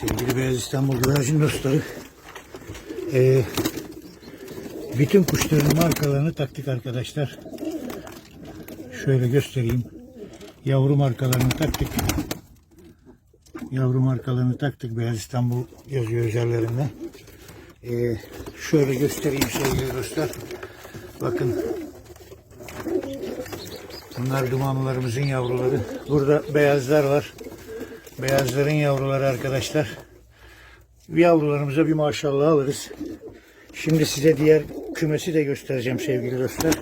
Sevgili Beyaz İstanbul güvercin dostları. Ee, bütün kuşların markalarını taktık arkadaşlar. Şöyle göstereyim. Yavru markalarını taktık. Yavru markalarını taktık. Beyaz İstanbul yazıyor üzerlerinde. Ee, şöyle göstereyim sevgili dostlar. Bakın. Bunlar dumanlarımızın yavruları. Burada beyazlar var. Beyazların yavruları arkadaşlar. Yavrularımıza bir maşallah alırız. Şimdi size diğer kümesi de göstereceğim sevgili dostlar.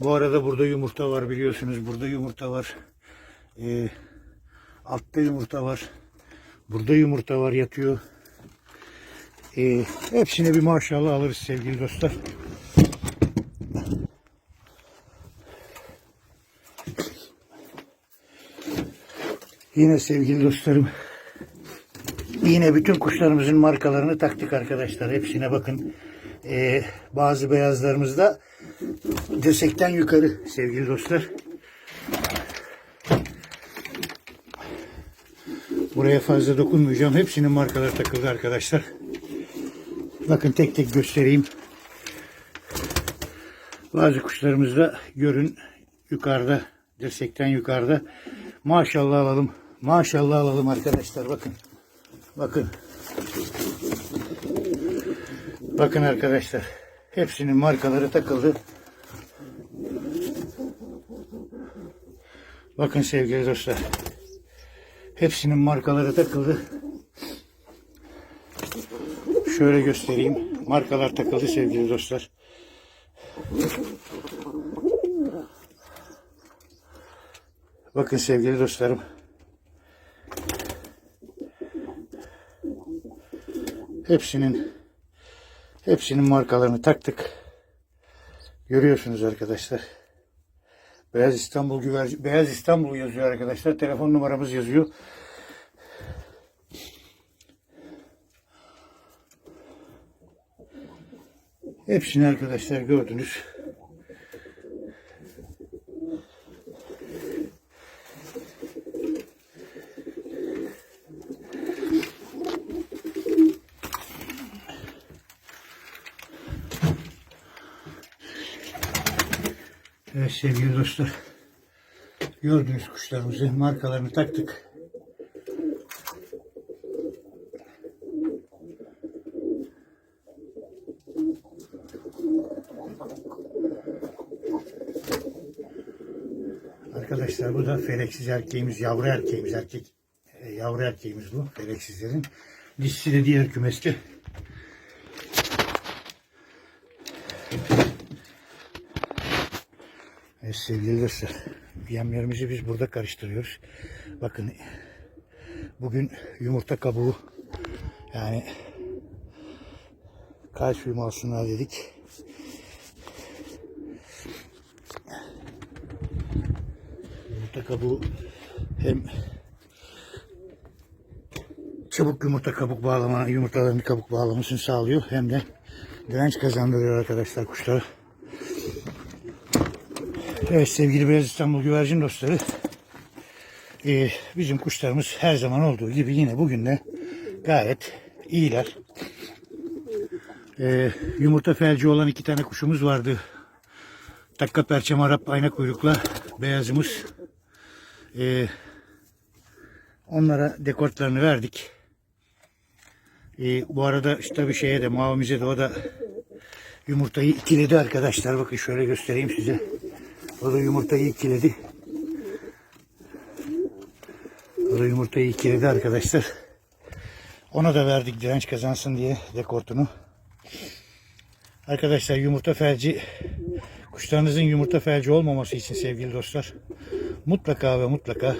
Bu arada burada yumurta var biliyorsunuz. Burada yumurta var. Ee, altta yumurta var. Burada yumurta var yatıyor. Ee, hepsine bir maşallah alırız sevgili dostlar. Yine sevgili dostlarım. Yine bütün kuşlarımızın markalarını taktık arkadaşlar. Hepsine bakın. Ee, bazı beyazlarımızda dirsekten yukarı sevgili dostlar. Buraya fazla dokunmayacağım. Hepsinin markaları takıldı arkadaşlar. Bakın tek tek göstereyim. Bazı kuşlarımızda görün yukarıda dirsekten yukarıda. Maşallah alalım. Maşallah alalım arkadaşlar bakın. Bakın. Bakın arkadaşlar. Hepsinin markaları takıldı. Bakın sevgili dostlar. Hepsinin markaları takıldı. Şöyle göstereyim. Markalar takıldı sevgili dostlar. Bakın sevgili dostlarım. Hepsinin hepsinin markalarını taktık. Görüyorsunuz arkadaşlar. Beyaz İstanbul güvercin Beyaz İstanbul yazıyor arkadaşlar. Telefon numaramız yazıyor. Hepsini arkadaşlar gördünüz. Evet sevgili dostlar. Gördüğünüz kuşlarımızı markalarını taktık. Arkadaşlar bu da feleksiz erkeğimiz, yavru erkeğimiz, erkek e, yavru erkeğimiz bu feleksizlerin. Dişisi de diğer kümeste. Evet sevgili dostlar, yemlerimizi biz burada karıştırıyoruz. Bakın bugün yumurta kabuğu yani kalsiyum alsınlar dedik. Yumurta kabuğu hem çabuk yumurta kabuk bağlama, yumurtaların kabuk bağlamasını sağlıyor hem de direnç kazandırıyor arkadaşlar kuşlara. Evet sevgili Beyaz İstanbul güvercin dostları. Ee, bizim kuşlarımız her zaman olduğu gibi yine bugün de gayet iyiler. Ee, yumurta felci olan iki tane kuşumuz vardı. Takka perçem Arap ayna kuyrukla beyazımız. Ee, onlara dekortlarını verdik. Ee, bu arada işte bir şeye de mavimize de o da yumurtayı ikiledi arkadaşlar. Bakın şöyle göstereyim size. O da yumurtayı ikiledi. O da yumurtayı ikiledi arkadaşlar. Ona da verdik direnç kazansın diye dekortunu. Arkadaşlar yumurta felci kuşlarınızın yumurta felci olmaması için sevgili dostlar mutlaka ve mutlaka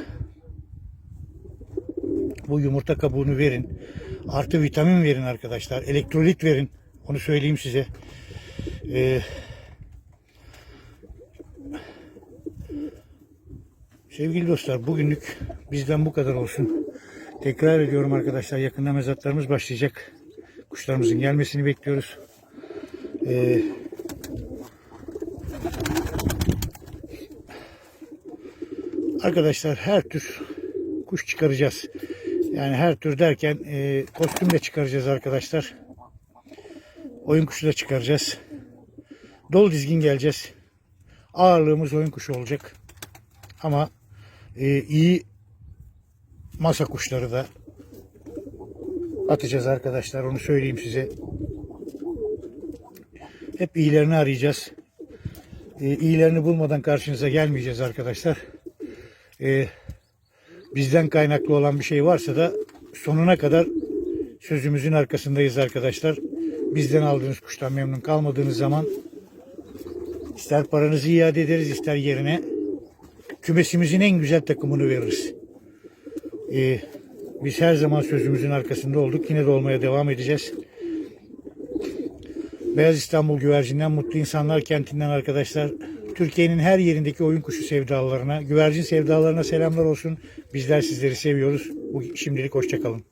bu yumurta kabuğunu verin. Artı vitamin verin arkadaşlar. Elektrolit verin. Onu söyleyeyim size. Ee, Sevgili dostlar bugünlük bizden bu kadar olsun. Tekrar ediyorum arkadaşlar yakında mezatlarımız başlayacak. Kuşlarımızın gelmesini bekliyoruz. Ee, arkadaşlar her tür kuş çıkaracağız. Yani her tür derken e, kostüm de çıkaracağız arkadaşlar. Oyun kuşu da çıkaracağız. Dolu dizgin geleceğiz. Ağırlığımız oyun kuşu olacak. Ama e, iyi masa kuşları da atacağız arkadaşlar. Onu söyleyeyim size. Hep iyilerini arayacağız. E, iyilerini bulmadan karşınıza gelmeyeceğiz arkadaşlar. E, bizden kaynaklı olan bir şey varsa da sonuna kadar sözümüzün arkasındayız arkadaşlar. Bizden aldığınız kuştan memnun kalmadığınız zaman ister paranızı iade ederiz ister yerine kümesimizin en güzel takımını veririz. Ee, biz her zaman sözümüzün arkasında olduk. Yine de olmaya devam edeceğiz. Beyaz İstanbul güvercinden mutlu insanlar kentinden arkadaşlar. Türkiye'nin her yerindeki oyun kuşu sevdalarına, güvercin sevdalarına selamlar olsun. Bizler sizleri seviyoruz. Bu şimdilik hoşçakalın.